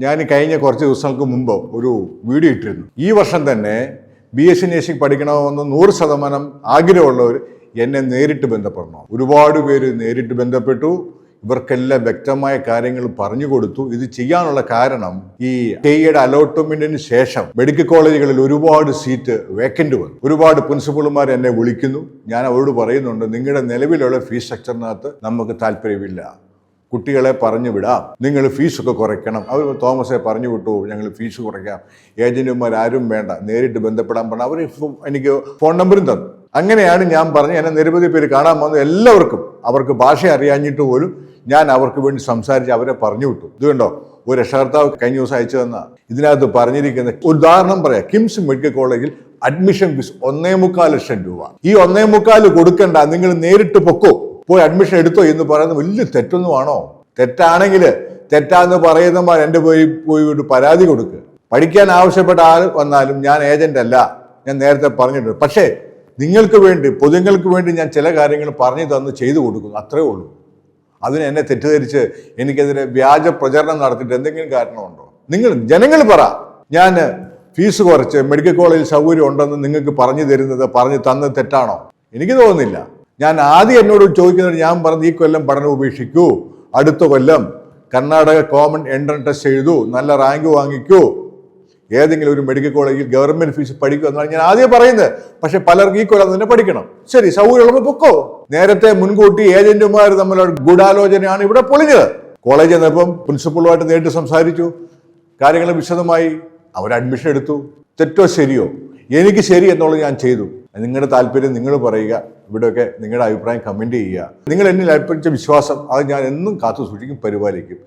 ഞാൻ കഴിഞ്ഞ കുറച്ച് ദിവസങ്ങൾക്ക് മുമ്പ് ഒരു വീഡിയോ ഇട്ടിരുന്നു. ഈ വർഷം തന്നെ ബി എസ് സി നേഴ്സിംഗ് പഠിക്കണമെന്ന് നൂറ് ശതമാനം ആഗ്രഹമുള്ളവർ എന്നെ നേരിട്ട് ബന്ധപ്പെടണം. ഒരുപാട് പേര് നേരിട്ട് ബന്ധപ്പെട്ടു. ഇവർക്കെല്ലാം വ്യക്തമായ കാര്യങ്ങൾ പറഞ്ഞു കൊടുത്തു. ഇത് ചെയ്യാനുള്ള കാരണം ഈ ടൈയുടെ അലോട്ട്മെന്റിന് ശേഷം മെഡിക്കൽ കോളേജുകളിൽ ഒരുപാട് സീറ്റ് വേക്കന്റ് വന്നു. ഒരുപാട് പ്രിൻസിപ്പൾമാർ എന്നെ വിളിക്കുന്നു. ഞാൻ അവരോട് പറയുന്നുണ്ട് നിങ്ങളുടെ നിലവിലുള്ള ഫീസ് സ്ട്രക്ചറിനകത്ത് നമുക്ക് താല്പര്യമില്ല. കുട്ടികളെ പറഞ്ഞു വിടാം. നിങ്ങൾ ഫീസൊക്കെ കുറയ്ക്കണം. അവർ തോമസെ പറഞ്ഞു വിട്ടു ഞങ്ങൾ ഫീസ് കുറയ്ക്കാം. ഏജന്റുമാർ ആരും വേണ്ട. നേരിട്ട് ബന്ധപ്പെടാൻ പറഞ്ഞു അവർ എനിക്ക് ഫോൺ നമ്പറും തന്നു. അങ്ങനെയാണ് ഞാൻ പറഞ്ഞ് എന്നെ നിരവധി പേര് കാണാൻ വന്നു എല്ലാവർക്കും. അവർക്ക് ഭാഷ അറിയാഞ്ഞിട്ട് പോലും ഞാൻ അവർക്ക് വേണ്ടി സംസാരിച്ച് അവരെ പറഞ്ഞു വിട്ടു. ഇതുകൊണ്ടോ ഒരു രക്ഷകർത്താവ് കഴിഞ്ഞ ദിവസം അയച്ചു തന്ന ഇതിനകത്ത് പറഞ്ഞിരിക്കുന്ന ഉദാഹരണം പറയാം. കിംസ് മെഡിക്കൽ കോളേജിൽ അഡ്മിഷൻ ഫീസ് ഒന്നേ മുക്കാൽ ലക്ഷം രൂപ. ഈ ഒന്നേ മുക്കാൽ കൊടുക്കണ്ട. നിങ്ങൾ നേരിട്ട് പൊക്കോ. പോയി അഡ്മിഷൻ എടുത്തോ എന്ന് പറയുന്നത് വലിയ തെറ്റൊന്നുമാണോ? തെറ്റാണെങ്കിൽ തെറ്റാന്ന് പറയുന്നമാർ എന്റെ പോയി പോയി ഒരു പരാതി കൊടുക്കുക പഠിക്കാൻ ആവശ്യപ്പെട്ട ആൾ വന്നാലും ഞാൻ ഏജന്റ് അല്ല. ഞാൻ നേരത്തെ പറഞ്ഞിട്ടുണ്ട്. പക്ഷേ നിങ്ങൾക്ക് വേണ്ടി പൊതുങ്ങൾക്ക് വേണ്ടി ഞാൻ ചില കാര്യങ്ങൾ പറഞ്ഞു തന്ന് ചെയ്തു കൊടുക്കുന്നു. അത്രേ ഉള്ളൂ. അതിന് എന്നെ തെറ്റിദ്ധരിച്ച് എനിക്കെതിരെ വ്യാജ പ്രചരണം നടത്തിയിട്ട് എന്തെങ്കിലും കാരണമുണ്ടോ? നിങ്ങൾ ജനങ്ങൾ പറ. ഞാൻ ഫീസ് കുറച്ച് മെഡിക്കൽ കോളേജിൽ സൗകര്യം ഉണ്ടെന്ന് നിങ്ങൾക്ക് പറഞ്ഞു തരുന്നത് പറഞ്ഞു തന്നത് തെറ്റാണോ? എനിക്ക് തോന്നുന്നില്ല. ഞാൻ ആദ്യം എന്നോട് ചോദിക്കുന്നത് ഞാൻ പറഞ്ഞു ഈ കൊല്ലം പഠനം ഉപേക്ഷിക്കൂ. അടുത്ത കൊല്ലം കർണാടക കോമൺ എൻട്രൻസ് ടെസ്റ്റ് എഴുതൂ. നല്ല റാങ്ക് വാങ്ങിക്കൂ. ഏതെങ്കിലും ഒരു മെഡിക്കൽ കോളേജിൽ ഗവൺമെന്റ് ഫീസ് പഠിക്കുക എന്നാണ് ഞാൻ ആദ്യം പറയുന്നത്. പക്ഷെ പലർക്കും ഈ കൊല്ലം തന്നെ പഠിക്കണം. ശരി സൗകര്യമുള്ളപ്പോൾ പൊക്കോ? നേരത്തെ മുൻകൂട്ടി ഏജന്റുമാർ തമ്മിലുള്ള ഗൂഢാലോചനയാണ് ഇവിടെ പൊളിഞ്ഞത്. കോളേജ് എന്നപ്പം പ്രിൻസിപ്പളുമായിട്ട് നേരിട്ട് സംസാരിച്ചു. കാര്യങ്ങൾ വിശദമായി അവർ അഡ്മിഷൻ എടുത്തു. തെറ്റോ ശരിയോ? എനിക്ക് ശരി എന്നുള്ളത് ഞാൻ ചെയ്തു. നിങ്ങളുടെ താല്പര്യം നിങ്ങൾ പറയുക ഇവിടെയൊക്കെ നിങ്ങളുടെ അഭിപ്രായം കമന്റ് ചെയ്യുക. നിങ്ങൾ എന്നിൽ അർപ്പിച്ച വിശ്വാസം അത് ഞാൻ എന്നും കാത്തു സൂക്ഷിക്കും പരിപാലിക്കും.